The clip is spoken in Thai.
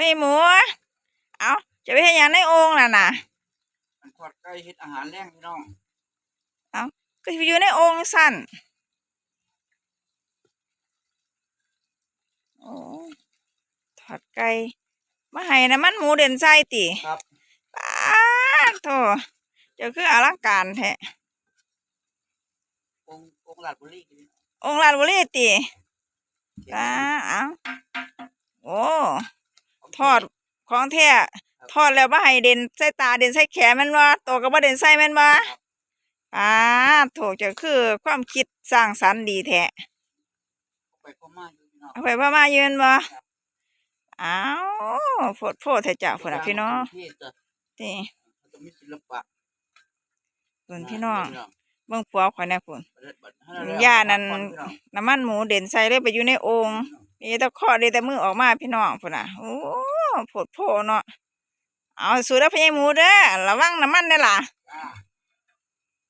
พี่หมู เอาจะไปให้ยังในโอ่งน่ะน่ะอันทอดไก่เฮ็ดอาหารแรงพี่น้องก็สิไปอยู่ในโอ่งสั่นโอ้ทอดไก่มาให้น้ำมันหมูเด่นใจติครับป้าดโถเจ้าคืออลังการแท้องค์องค์ราชบุรีพี่น้ององค์ลาดบุรีติ ป้าเอาโอ้ ทอดของแท้ทอดแล้วมาให้เด่นใส่ตาเด่นใส่แขนแมันว่าโตก็บ่เด่นใส่แมันว่าป้าดโถเจ้าคือความคิดสร้างสรรค์ดีแท้ไปพม่าอยู่พี่น้องเอาไปพ่อมายืนบ่อ้าวโพดโพดเถอะจ้ะพุ่นน่ะพี่น้องที่จะนี่จะมีศิลปะพุ่นพี่น้องเบิ่งผัวข่อยแน่พุ่นประเทศบัดให้เรย่านั่นพักผ่อพี่องน้ำมันหมูเด่นใส่เลยไปอยู่ในโอ่งนี่แตะข้อได้แต่มือออกมาพี่น้องพุ่นน่ะโอ้ ผดโพเนาะเอาสูดเด้อพี่หมูเด้อระวังน้ำมันเด้อล่ะ